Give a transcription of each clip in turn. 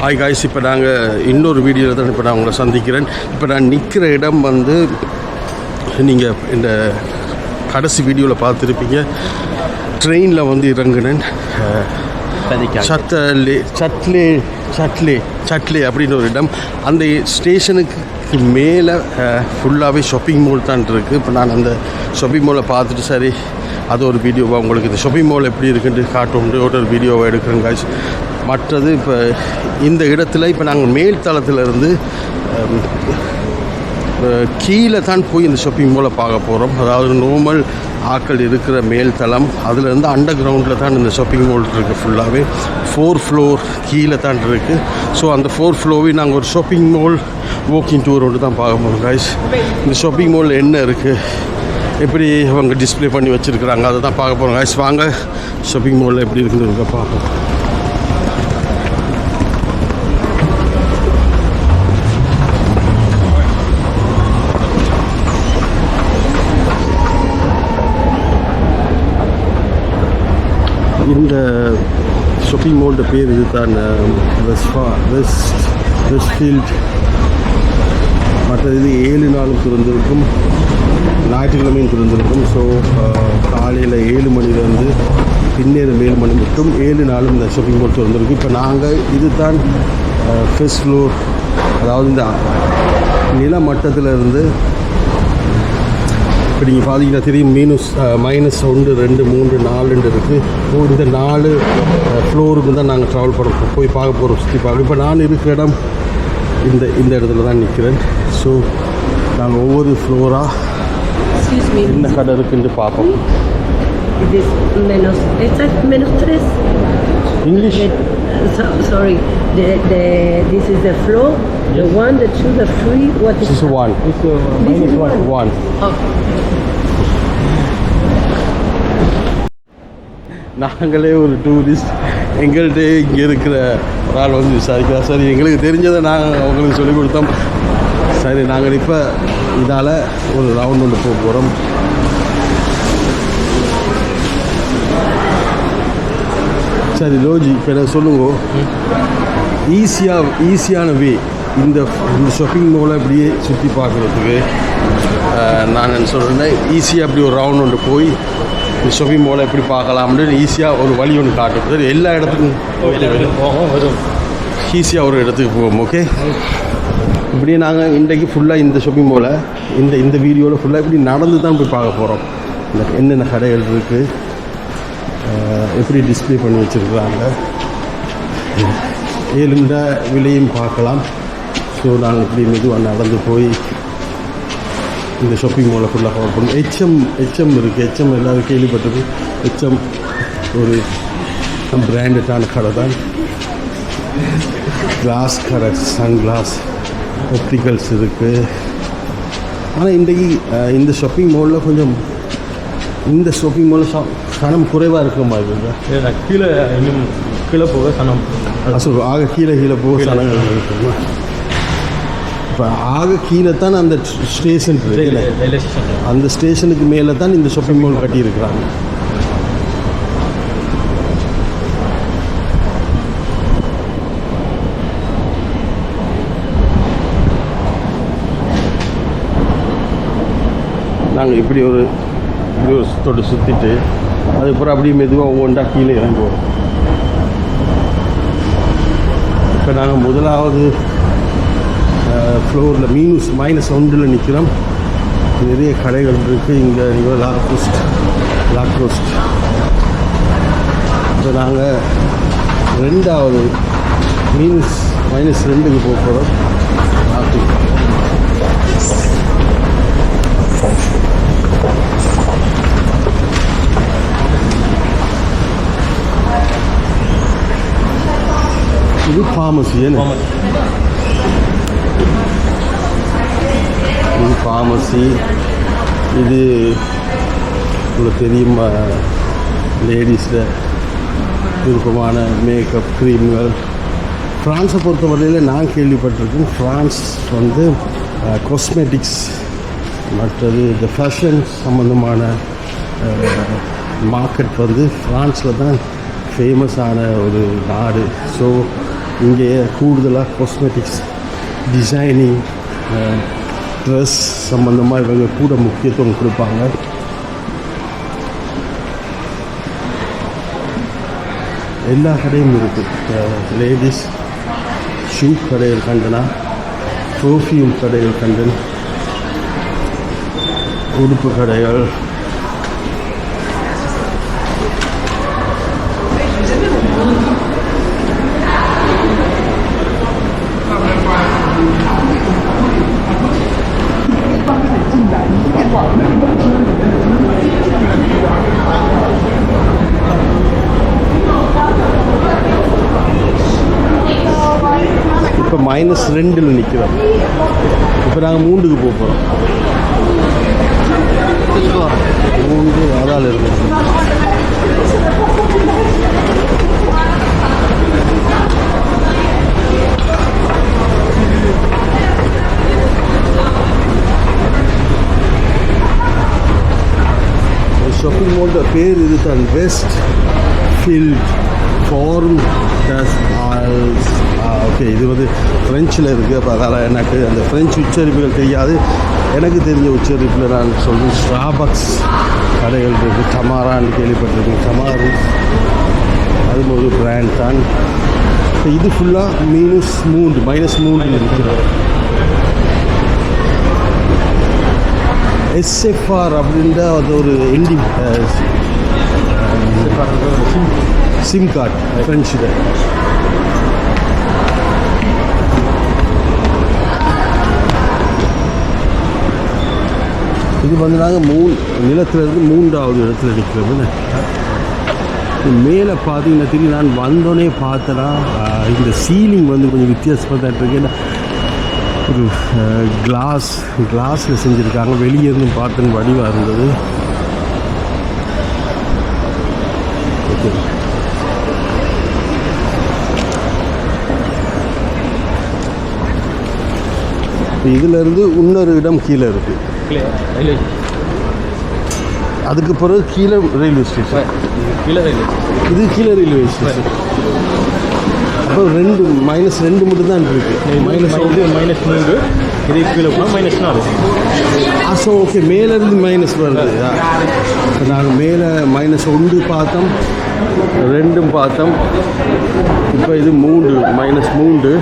Hi guys இப்போ நாங்கள் இன்னொரு வீடியோவில் தான் இப்போ நான் உங்களை சந்திக்கிறேன். இப்போ நான் நிற்கிற இடம் வந்து நீங்கள் இந்த கடைசி வீடியோவில் பார்த்துருப்பீங்க. ட்ரெயினில் வந்து இறங்குனேன். சத்தலே சட்லே சட்லே சட்லே அப்படின்னு ஒரு இடம். அந்த ஸ்டேஷனுக்கு மேலே ஃபுல்லாகவே ஷாப்பிங் மால் தான் இருக்குது இப்போ நான் அந்த ஷாப்பிங் மாலை பார்த்துட்டு சரி அது ஒரு வீடியோவாக உங்களுக்கு. இந்த ஷாப்பிங் மால் எப்படி இருக்குன்ட்டு காட்டும். ஒரு வீடியோவை எடுக்கிறேன் காய்ஸ் மற்றது இப்போ இந்த இடத்துல இப்போ நாங்கள் மேல் தளத்திலிருந்து கீழே தான் போய் இந்த ஷாப்பிங் மாலை பார்க்க போகிறோம் அதாவது நோமல் ஆட்கள் இருக்கிற மேல் தளம். அதுலேருந்து அண்டர் கிரவுண்டில் தான் இந்த ஷாப்பிங் மால் இருக்குது ஃபுல்லாகவே ஃபோர் ஃப்ளோர் கீழே தான் இருக்குது ஸோ அந்த ஃபோர் ஃப்ளோவே நாங்கள் ஒரு ஷாப்பிங் மால் வாக்கிங் டூர் ஒன்று தான் பார்க்க போகிறோம் காய்ஸ் இந்த ஷாப்பிங் மாலில் என்ன இருக்குது எப்படி அவங்க டிஸ்ப்ளே பண்ணி வச்சுருக்குறாங்க அதை தான் பார்க்க போகிறோம் காய்ஸ் வாங்க. ஷாப்பிங் மாலில் எப்படி இருக்குதுங்க பார்ப்போம். இந்த ஷாப்பிங் மாலோட பேர் இது தான் வெஸ்ஃபா வெஸ்ட் வெஸ்ட்ஃபீல்ட் மற்றது இது ஏழு நாளும் திறந்திருக்கும். ஞாயிற்றுக்கிழமையும் திறந்திருக்கும். ஸோ காலையில் ஏழு மணிலேருந்து பின்னேறும் ஏழு மணி மட்டும் ஏழு நாளும் இந்த ஷாப்பிங் மால் திறந்திருக்கு. இப்போ நாங்கள் இது தான் ஃபர்ஸ்ட் ஃப்ளோர் அதாவது இந்த நில இருந்து இப்போ நீங்கள் பார்த்தீங்கன்னா தெரியும் மீனஸ் மைனஸ் ஒன்று ரெண்டு மூன்று நாலுன்னு இருக்குது ஸோ இந்த நாலு ஃப்ளோருக்கு தான் நாங்கள் ட்ராவல் பண்ண போய் பார்க்க போகிறோம் சுற்றி பார்க்க. இப்போ நான் இருக்கிற இடம் இந்த இந்த இடத்துல தான் நிற்கிறேன் ஸோ நாங்கள் ஒவ்வொரு ஃப்ளோராக Excuse me. என்ன கடை இருக்குன்னு பார்ப்போம் It is menos. It's at menos tres. English The- so, sorry. The, the, this is the floor. The one, the two, the three. What is? Is one This is one. One Oh, நாங்களே ஒரு tourist எங்கள்கிட்ட இங்கே இருக்கிற ஒரு ஆள் வந்து விசாரிக்கிறோம் சரி எங்களுக்கு தெரிஞ்சதை நாங்கள் அவங்களுக்கு சொல்லிக் கொடுத்தோம் சரி நாங்கள் இப்போ இதால் ஒரு ரவுண்ட் ஒன்று போக போகிறோம் சரி லோஜி இப்போ என்ன சொல்லுங்க. ஈஸியாக ஈஸியான வே இந்த இந்த ஷாப்பிங் மாலை அப்படியே சுற்றி பார்க்குறதுக்கு நான் என்ன சொல்கிறேன்னா ஈஸியாக அப்படி ஒரு ரவுண்ட் ஒன்று போய் இந்த ஷாப்பிங் மாலை எப்படி பார்க்கலாம்னு ஈஸியாக ஒரு வழி ஒன்று காட்டும் எல்லா இடத்துக்கும் போகும் வரும். ஈஸியாக ஒரு இடத்துக்கு போவோம் ஓகே இப்படியே நாங்கள் இன்றைக்கு ஃபுல்லாக இந்த ஷாப்பிங் மாலை இந்த இந்த வீடியோவில் ஃபுல்லாக இப்படி நடந்து தான் போய் பார்க்க போகிறோம் இந்த என்னென்ன கடைகள் இருக்குது எப்படி டிஸ்ப்ளே பண்ணி வச்சுருக்குறாங்க ஏழுண்ட விலையும் பார்க்கலாம். ஸோ நாங்கள் இப்படி மெதுவாக நடந்து போய் இந்த ஷாப்பிங் மாலை ஃபுல்லாக கவர் பண்ணுவோம் ஹெச்எம் ஹெச்எம் இருக்குது ஹெச்எம் எல்லோரும் கேள்விப்பட்டது ஹெச்எம் ஒரு பிராண்டடான கடை தான் கிளாஸ் கடை சன் கிளாஸ் ஒப்டிக்கல்ஸ் இருக்குது ஆனால் இன்றைக்கு இந்த ஷாப்பிங் மாலில் கொஞ்சம் இந்த ஷாப்பிங் மாலில் ஷா சனம் குறைவாக இருக்கிற மாதிரி இருக்கா? இல்லை கீழே இன்னும் கீழே போக சனம். அசல் ஆக கீழே கீழே போக சனங்கள் இருக்குமா? இப்போ ஆக கீழே தான் அந்த ஸ்டேஷன் ஸ்டேஷன் அந்த ஸ்டேஷனுக்கு மேலே தான் இந்த ஷாப்பிங் மால் கட்டியிருக்கிறாங்க நாங்கள் இப்படி ஒரு இப்படி ஒரு சுத்தோடு சுற்றிட்டு அதுக்கப்புறம் அப்படியே மெதுவாக ஒவ்வொன்றா கீழே இறங்குவோம். இப்போ நாங்கள் முதலாவது ஃப்ளோரில் மீனஸ் மைனஸ் ஒன்றில் நிற்கிறோம் நிறைய கடைகள் இருக்குது இங்கே நீங்கள் லாக்ரோஸ்ட் லாக்ரோஸ்ட் இப்போ நாங்கள் ரெண்டாவது மீனஸ் மைனஸ் ரெண்டுக்கு போக போகிறோம் இது ஃபார்மசி என்ன இது ஃபார்மசி இது உங்களுக்கு தெரியும் லேடிஸில் விருப்பமான மேக்கப் க்ரீம்கள் ஃப்ரான்ஸை பொறுத்த வரையில் நான் கேள்விப்பட்டிருக்கேன் ஃப்ரான்ஸ் வந்து காஸ்மெட்டிக்ஸ் மற்றது இந்த ஃபேஷன் சம்மந்தமான மார்க்கெட் வந்து ஃப்ரான்ஸில் தான் ஃபேமஸான ஒரு நாடு ஸோ இங்கே கூடுதலாக காஸ்மெட்டிக்ஸ் டிசைனிங் ட்ரெஸ் சம்மந்தமாக இவங்க கூட முக்கியத்துவம் கொடுப்பாங்க. எல்லா கடையும் இருக்குது லேடிஸ் ஷூ கடையில் கண்டனா பர்ஃப்யூம் கடையில் கண்டன் உடுப்பு கடைகள் இப்போ மைனஸ் ரெண்டில் நிற்கிறோம் இப்போ நாங்கள் மூன்றுக்கு போக போகிறோம் மூன்று அதால் இருக்கும் ஷாப்பிங் மாலோட பேர் இது தான் வெஸ்ட் ஃபீல்ட் ஃபார்ம் ஓகே இது வந்து ஃப்ரெஞ்சில் இருக்குது அப்போ அதனால் எனக்கு அந்த ஃப்ரெஞ்சு உச்சரிப்புகள் தெரியாது. எனக்கு தெரிஞ்ச உச்சரிப்பில் நான் சொல்கிறேன் ஸ்டாபக்ஸ் கடைகள் இருக்குது டமாரான்னு கேள்விப்பட்டிருக்கேன். டமாரு அதுவும் ஒரு பிராண்ட் தான். இப்போ இது ஃபுல்லாக மீனஸ் மூன்று மைனஸ் மூன்று இருக்கிறது. எஸ்எஃப்ஆர் அப்படின்ற அது ஒரு என்டி சிம் கார்டு ஃப்ரெண்ட்ஸில் இது வந்து நாங்கள் மூணு நிலத்திலிருந்து மூன்றாவது இடத்துல நிற்கிறது மேலே பார்த்தீங்கன்னா திரும்பி நான் வந்தோடனே பார்த்தேன்னா இந்த சீலிங் வந்து கொஞ்சம் வித்தியாசமாக தான் இருக்கு. ஒரு கிளாஸ் கிளாஸில் செஞ்சுருக்காங்க. வெளியே இருந்து பார்த்தேன் வடிவாக இருந்தது. இதிலேருந்து இன்னொரு இடம் கீழே இருக்குது அதுக்கு பிறகு கீழே ரயில்வே ஸ்டேஷன் கீழே ரயில்வே இது கீழே ரயில்வே ஸ்டேஷன் அப்போ ரெண்டு மைனஸ் ரெண்டு மட்டும் தான் இருக்குது மைனஸ் இது மைனஸ் மூன்று. இது கீழே போனால் மைனஸ் நாலு. So okay. மேலேருந்து மைனஸ் வருது. இப்போ நாங்கள் மேலே மைனஸ் ஒன்று பார்த்தோம். ரெண்டும் பார்த்தோம். இப்போ இது மூன்று மைனஸ் மூன்று.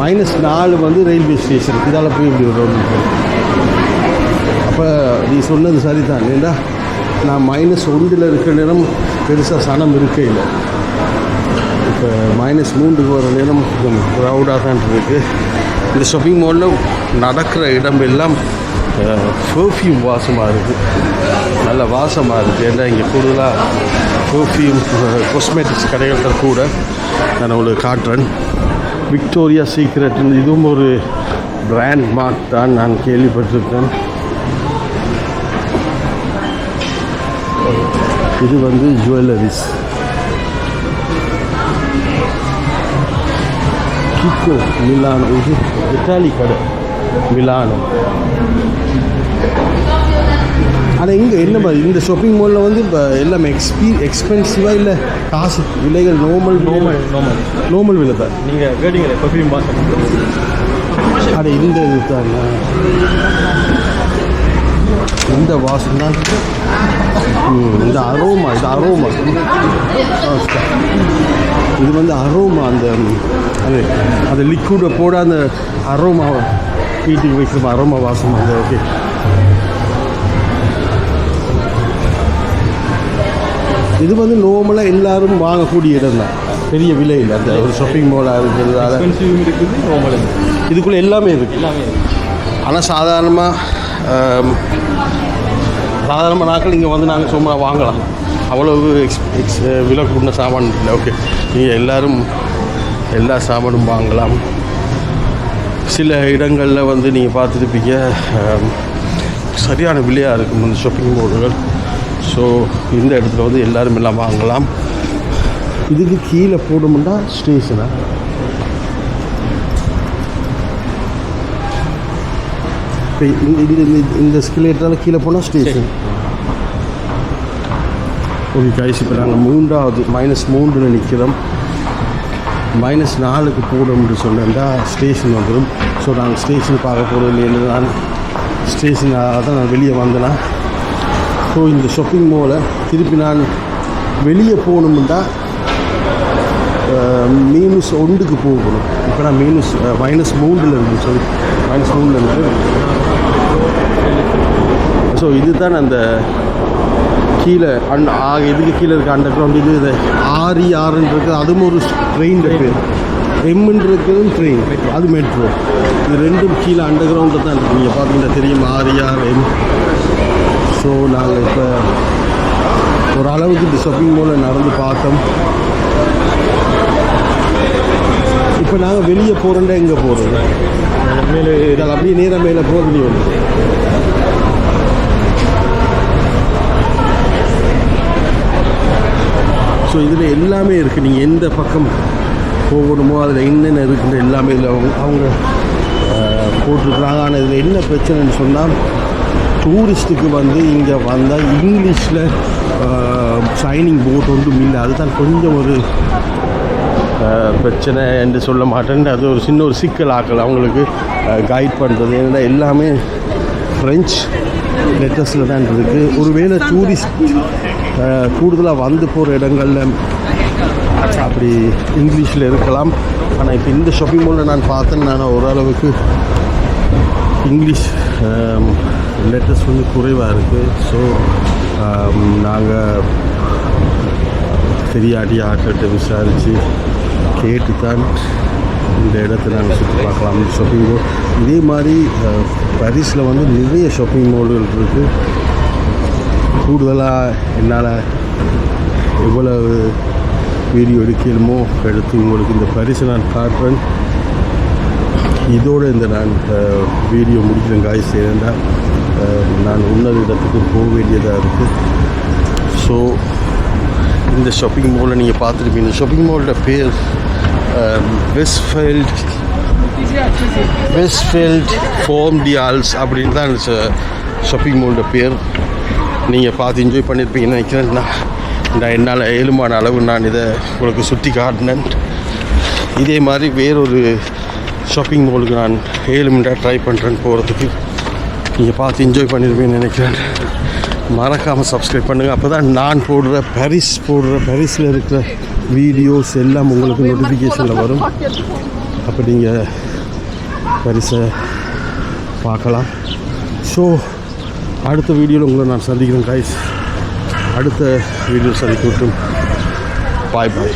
மைனஸ் நாலு வந்து ரயில்வே ஸ்டேஷன் இதால் போய் இப்படி வரும் அப்போ நீ சொன்னது சரிதான். ஏண்டா? நான் மைனஸ் ஒன்றில் இருக்கிற நேரம் பெருசாக சனம் இருக்கே இல்லை. இப்போ மைனஸ் மூன்றுக்கு வர நேரம் கொஞ்சம் க்ரௌடாக தான் இருக்குது இந்த ஷாப்பிங் மாலில் நடக்கிற இடம் எல்லாம் பர்ஃப்யூம் வாசமாக இருக்குது நல்ல வாசமாக இருக்குது ஏன்னா இங்கே கூடுதலாக பர்ஃப்யூம் காஸ்மெட்டிக்ஸ் கடைகள் கூட நான் உங்களுக்கு காட்டுறேன். விக்டோரியா சீக்ரெட் இதுவும் ஒரு பிராண்ட் மார்க் தான் நான் கேள்விப்பட்டிருக்கேன். இது வந்து ஜுவல்லரிஸ் கிக்கோ மிலானோ இது இத்தாலி கடை. மிலானோ ஆனால் இங்கே என்ன மாதிரி இந்த ஷாப்பிங் மாலில் வந்து இப்போ எல்லாமே எக்ஸ்பீ எக்ஸ்பென்சிவாக இல்லை? காசு விலைகள் நார்மல் நார்மல் நார்மல் நார்மல் விலை தான் நீங்கள் கேட்டீங்களே பர்ஃப்யூம் வாசம் அட இந்த இது தான் இந்த வாசம் தான். இந்த அரோமா இது அரோமா இது வந்து அரோமா அந்த அது அந்த லிக்விடை போட அந்த அரோமாவை வீட்டுக்கு வைக்கிற அரோமா வாசம் அந்த ஓகே இது வந்து நார்மலாக எல்லாரும் வாங்கக்கூடிய இடம் தான் பெரிய விலை இல்லை அந்த ஒரு ஷாப்பிங் மாலாக எக்ஸ்பென்சிவ் இருக்குது இதுக்குள்ளே எல்லாமே இருக்குது எல்லாமே ஆனால் சாதாரணமாக சாதாரண நாட்கள் இங்கே வந்து நாங்கள் சும்மா வாங்கலாம். அவ்வளவு எக்ஸ் எக்ஸ் விலை கூடின சாமான் இல்லை. ஓகே நீங்கள் எல்லோரும் எல்லா சாமானும் வாங்கலாம். சில இடங்களில் வந்து நீங்கள் பார்த்துருப்பீங்க சரியான விலையாக இருக்கும் இந்த ஷாப்பிங் மால்கள் ஸோ இந்த இடத்துல வந்து எல்லோரும் எல்லாம் வாங்கலாம். இதுக்கு கீழே போடணும்னா ஸ்டேஷனா இப்போ இந்த இந்த இந்த- ஸ்கிலேட்டால் கீழே போனால் ஸ்டேஷன் ஓகே கைஸ் இப்போ நாங்கள் மூன்றாவது மைனஸ் மூன்றில் நிற்கிறோம் மைனஸ் நாலுக்கு போடும்னு சொன்னேன்டா ஸ்டேஷன் வந்துடும் ஸோ நாங்கள் ஸ்டேஷன் பார்க்க போகிறது இல்லை நான் ஸ்டேஷன் தான் நான் வெளியே வந்தேன். ஸோ இந்த ஷாப்பிங் மாலை திருப்பி நான் வெளியே போகணும்னா மீனஸ் ஒன்றுக்கு போகணும். இப்போ நான் மீனஸ் மைனஸ் மூன்றில் இருந்து சாரி மைனஸ் மூணில் இருந்து ஸோ இதுதான் அந்த கீழே அண்ட் ஆ இதுக்கு கீழே இருக்க அண்டர் கிரவுண்ட் இது இது ஆரி ஆறுன்னு இருக்குது அதுவும் ஒரு ட்ரெயின் பேர் எம்முன்னு ட்ரெயின் அது மெட்ரோ இது ரெண்டும் கீழே அண்டர் கிரவுண்டில் தான் இருக்குது நீங்கள் பார்த்தீங்கன்னா தெரியும். ஆரியா ரெம் ஸோ நாங்கள் இப்போ ஓரளவுக்கு இந்த ஷாப்பிங் மாலில் நடந்து பார்த்தோம். இப்போ நாங்கள் வெளியே போகிறோண்டா எங்கே போகிறோம் மேலே இதில் அப்படியே நேராக மேலே போக முடியும் ஸோ இதில் எல்லாமே இருக்குது நீங்கள் எந்த பக்கம் போகணுமோ அதில் என்னென்ன இருக்குன்ற எல்லாமே இதில் அவங்க அவங்க போட்டிருக்கிறாங்க. ஆனால் இதில் என்ன பிரச்சனைன்னு சொன்னால் டூரிஸ்ட்டுக்கு வந்து இங்கே வந்தால் இங்கிலீஷில் சைனிங் போர்ட் ஒன்றும் இல்லை. அதுதான் கொஞ்சம் ஒரு பிரச்சனை என்று சொல்ல மாட்டேன். அது ஒரு சின்ன ஒரு சிக்கல் ஆக்கல் அவங்களுக்கு கைட் பண்ணுறது ஏன்னா எல்லாமே ஃப்ரெஞ்ச் லெட்டர்ஸில் தான் இருக்குது ஒருவேளை டூரிஸ்ட் கூடுதலாக வந்து போகிற இடங்களில் அப்படி இங்கிலீஷில் இருக்கலாம். ஆனால் இப்போ இந்த ஷாப்பிங் மாலில் நான் பார்த்தேன். நான் ஓரளவுக்கு இங்கிலீஷ் லெட்டர்ஸ் வந்து குறைவாக இருக்குது ஸோ நாங்கள் தெரியாட்டி ஆட்டத்தை விசாரித்து கேட்டு தான் இந்த இடத்த நாங்கள் சுற்றி பார்க்கலாம். ஷாப்பிங் மால் இதே மாதிரி பரிசில் பாரிஸில் வந்து நிறைய ஷாப்பிங் மால்கள் இருக்குது கூடுதலாக என்னால் எவ்வளவு வீடியோ எடுக்கணுமோ எடுத்து உங்களுக்கு இந்த பரிசை நான் காட்டுறேன். இதோடு இந்த நான் வீடியோ முடிக்கிறேன் காய்ஸ் ஏன்னா நான் உன்னத இடத்துக்கு போக வேண்டியதாக இருக்குது ஸோ இந்த ஷாப்பிங் மாலில் நீங்கள் பார்த்துருப்பீங்க. இந்த ஷாப்பிங் மாலோட பேர் வெஸ்ட்ஃபீல்ட் வெஸ்ட்ஃபீல்ட் ஃபோம் டியால்ஸ் அப்படின்னு தான் இந்த ஷாப்பிங் மாலோட பேர். நீங்கள் பார்த்து என்ஜாய் பண்ணியிருப்பீங்கன்னு நினைக்கிறேன். நான் நான் என்னால் இயலுமான அளவு நான் இதை உங்களுக்கு சுற்றி காட்டினேன். இதே மாதிரி வேறொரு ஷாப்பிங் மாலுக்கு நான் ஏழு ட்ரை பண்ணுறேன் போகிறதுக்கு நீங்கள் பார்த்து என்ஜாய் பண்ணியிருப்பேன்னு நினைக்கிறேன். மறக்காமல் சப்ஸ்கிரைப் பண்ணுங்கள் அப்போ தான் நான் போடுற பரிஸ் போடுற பரிஸில் இருக்கிற வீடியோஸ் எல்லாம் உங்களுக்கு நோட்டிஃபிகேஷனில் வரும். அப்போ நீங்கள் பரிசை பார்க்கலாம். ஸோ அடுத்த வீடியோவில் உங்களை நான் சந்திக்கிறேன் கைஸ் அடுத்த வீடியோ சந்திக்கட்டும் பாய் பாய்